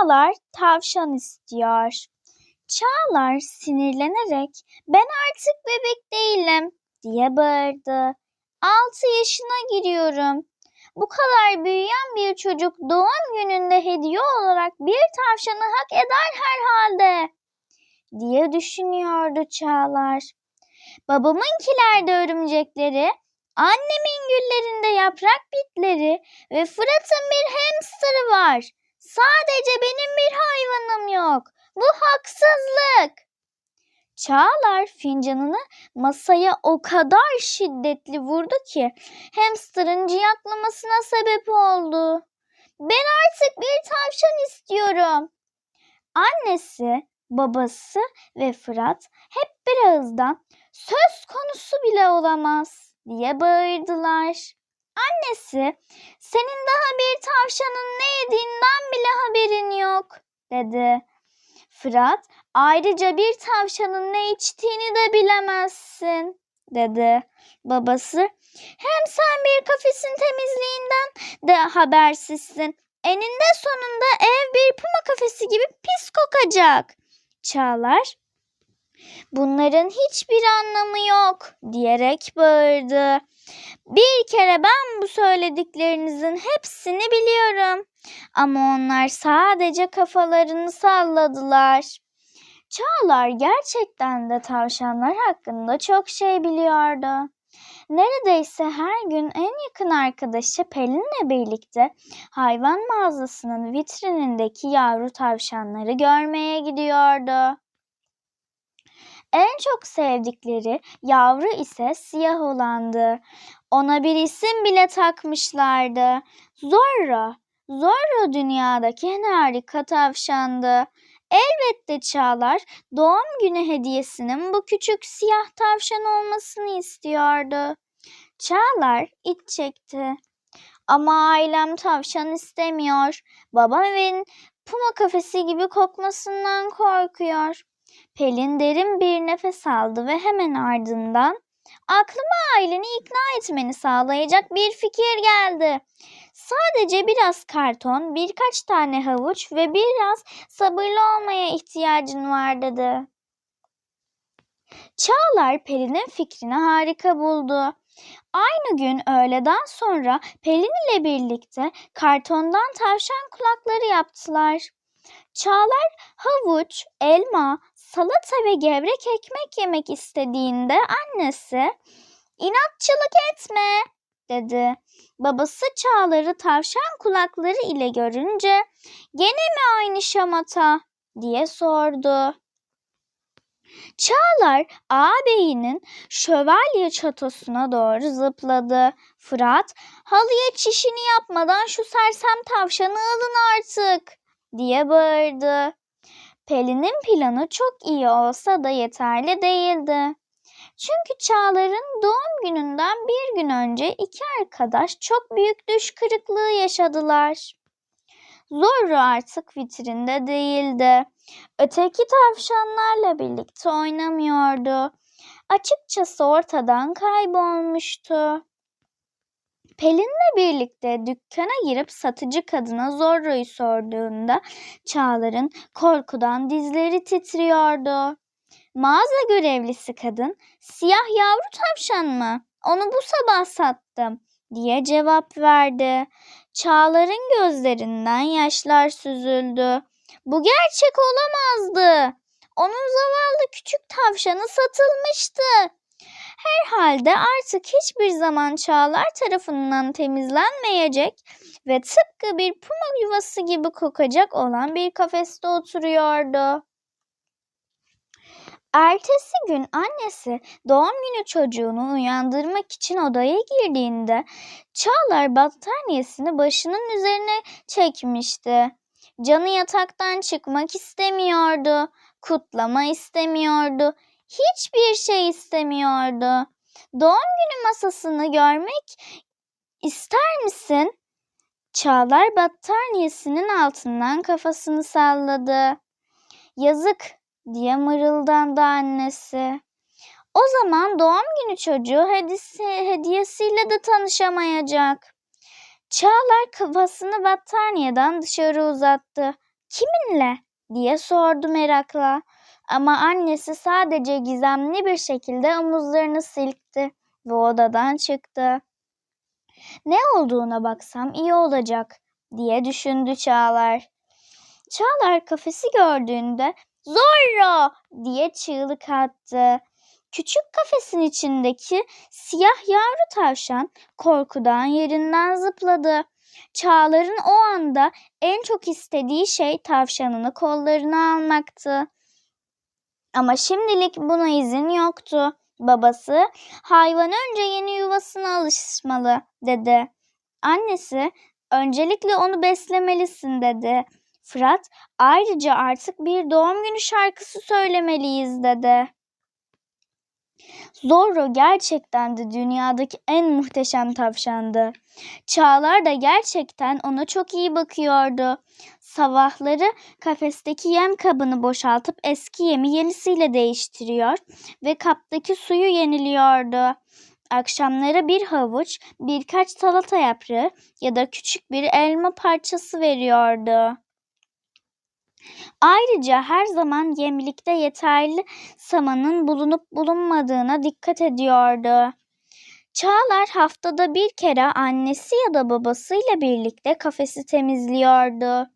Çağlar tavşan istiyor. Çağlar sinirlenerek ben artık bebek değilim diye bağırdı. Altı yaşına giriyorum. Bu kadar büyüyen bir çocuk doğum gününde hediye olarak bir tavşanı hak eder herhalde diye düşünüyordu Çağlar. Babamınkiler de örümcekleri, annemin güllerinde yaprak bitleri ve Fırat'ın bir hamsterı var. Sadece benim bir hayvanım yok. Bu haksızlık. Çağlar fincanını masaya o kadar şiddetli vurdu ki hamsterın ciyaklamasına sebep oldu. Ben artık bir tavşan istiyorum. Annesi, babası ve Fırat hep bir ağızdan söz konusu bile olamaz diye bağırdılar. Annesi, senin daha bir tavşanın ne yediğinden bile haberin yok dedi. Fırat, ayrıca bir tavşanın ne içtiğini de bilemezsin dedi. Babası, hem sen bir kafesin temizliğinden de habersizsin. Eninde sonunda ev bir puma kafesi gibi pis kokacak. Çağlar, bunların hiçbir anlamı yok diyerek bağırdı. Bir kere ben bu söylediklerinizin hepsini biliyorum. Ama onlar sadece kafalarını salladılar. Çağlar gerçekten de tavşanlar hakkında çok şey biliyordu. Neredeyse her gün en yakın arkadaşı Pelin'le birlikte hayvan mağazasının vitrinindeki yavru tavşanları görmeye gidiyordu. En çok sevdikleri yavru ise siyah olandı. Ona bir isim bile takmışlardı. Zorro. Zorro dünyadaki en harika tavşandı. Elbette Çağlar doğum günü hediyesinin bu küçük siyah tavşan olmasını istiyordu. Çağlar iç çekti. Ama ailem tavşan istemiyor. Babam evin puma kafesi gibi kokmasından korkuyor. Pelin derin bir nefes aldı ve hemen ardından aklıma aileni ikna etmeni sağlayacak bir fikir geldi. Sadece biraz karton, birkaç tane havuç ve biraz sabırlı olmaya ihtiyacın var dedi. Çağlar Pelin'in fikrini harika buldu. Aynı gün öğleden sonra Pelin ile birlikte kartondan tavşan kulakları yaptılar. Çağlar havuç, elma, salata ve gevrek ekmek yemek istediğinde annesi inatçılık etme dedi. Babası Çağlar'ı tavşan kulakları ile görünce gene mi aynı şamata diye sordu. Çağlar ağabeyinin şövalye çatosuna doğru zıpladı. Fırat halıya çişini yapmadan şu sersem tavşanı alın artık diye bağırdı. Pelin'in planı çok iyi olsa da yeterli değildi. Çünkü Çağlar'ın doğum gününden bir gün önce iki arkadaş çok büyük düş kırıklığı yaşadılar. Zorro artık vitrinde değildi. Öteki tavşanlarla birlikte oynamıyordu. Açıkçası ortadan kaybolmuştu. Pelin'le birlikte dükkana girip satıcı kadına Zorro'yu sorduğunda Çağlar'ın korkudan dizleri titriyordu. Mağaza görevlisi kadın, siyah yavru tavşan mı? Onu bu sabah sattım diye cevap verdi. Çağlar'ın gözlerinden yaşlar süzüldü. Bu gerçek olamazdı. Onun zavallı küçük tavşanı satılmıştı. Herhalde artık hiçbir zaman Çağlar tarafından temizlenmeyecek ve tıpkı bir puma yuvası gibi kokacak olan bir kafeste oturuyordu. Ertesi gün annesi doğum günü çocuğunu uyandırmak için odaya girdiğinde Çağlar battaniyesini başının üzerine çekmişti. Canı yataktan çıkmak istemiyordu. Kutlama istemiyordu. Hiçbir şey istemiyordu. Doğum günü masasını görmek ister misin? Çağlar battaniyesinin altından kafasını salladı. Yazık diye mırıldandı annesi. O zaman doğum günü çocuğu hediyesi, hediyesiyle de tanışamayacak. Çağlar kafasını battaniyeden dışarı uzattı. Kiminle? diye sordu merakla. Ama annesi sadece gizemli bir şekilde omuzlarını silkti ve odadan çıktı. Ne olduğuna baksam iyi olacak diye düşündü Çağlar. Çağlar kafesi gördüğünde Zorro diye çığlık attı. Küçük kafesin içindeki siyah yavru tavşan korkudan yerinden zıpladı. Çağlar'ın o anda en çok istediği şey tavşanını kollarına almaktı. Ama şimdilik buna izin yoktu. Babası, hayvan önce yeni yuvasına alışmalı dedi. Annesi, öncelikle onu beslemelisin dedi. Fırat, ayrıca artık bir doğum günü şarkısı söylemeliyiz dedi. Zorro gerçekten de dünyadaki en muhteşem tavşandı. Çağlar da gerçekten ona çok iyi bakıyordu. Sabahları kafesteki yem kabını boşaltıp eski yemi yenisiyle değiştiriyor ve kaptaki suyu yeniliyordu. Akşamları bir havuç, birkaç salata yaprağı ya da küçük bir elma parçası veriyordu. Ayrıca her zaman yemlikte yeterli samanın bulunup bulunmadığına dikkat ediyordu. Çağlar haftada bir kere annesi ya da babasıyla birlikte kafesi temizliyordu.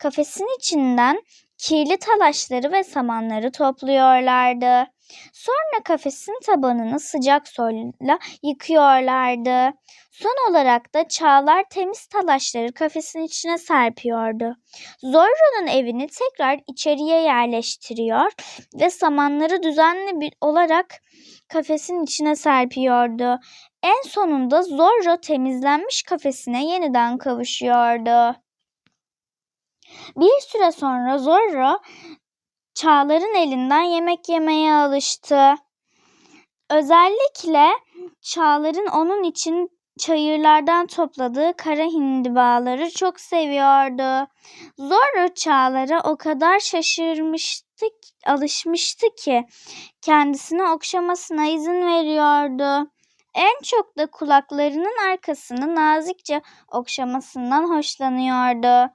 Kafesin içinden kirli talaşları ve samanları topluyorlardı. Sonra kafesin tabanını sıcak suyla yıkıyorlardı. Son olarak da Çağlar temiz talaşları kafesin içine serpiyordu. Zorro'nun evini tekrar içeriye yerleştiriyor ve samanları düzenli bir olarak kafesin içine serpiyordu. En sonunda Zorro temizlenmiş kafesine yeniden kavuşuyordu. Bir süre sonra Zorro Çağlar'ın elinden yemek yemeye alıştı. Özellikle Çağlar'ın onun için çayırlardan topladığı kara hindibaları çok seviyordu. Zorro Çağlar'a o kadar şaşırmıştı, alışmıştı ki kendisini okşamasına izin veriyordu. En çok da kulaklarının arkasını nazikçe okşamasından hoşlanıyordu.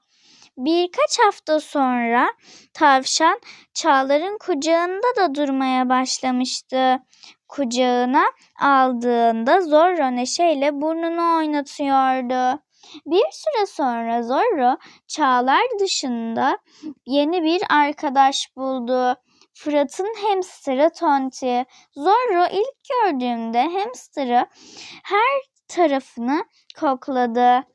Birkaç hafta sonra tavşan Çağlar'ın kucağında da durmaya başlamıştı. Kucağına aldığında Zorro neşeyle burnunu oynatıyordu. Bir süre sonra Zorro Çağlar dışında yeni bir arkadaş buldu. Fırat'ın hamsterı Tonti. Zorro ilk gördüğümde hamsterı her tarafını kokladı.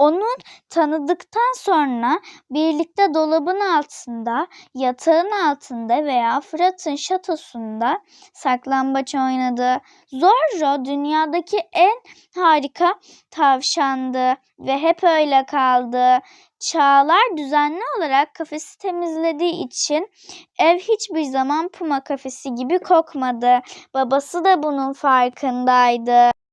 Onu tanıdıktan sonra birlikte dolabın altında, yatağın altında veya Fırat'ın şatosunda saklambaç oynadı. Zorro dünyadaki en harika tavşandı ve hep öyle kaldı. Çağlar düzenli olarak kafesi temizlediği için ev hiçbir zaman puma kafesi gibi kokmadı. Babası da bunun farkındaydı.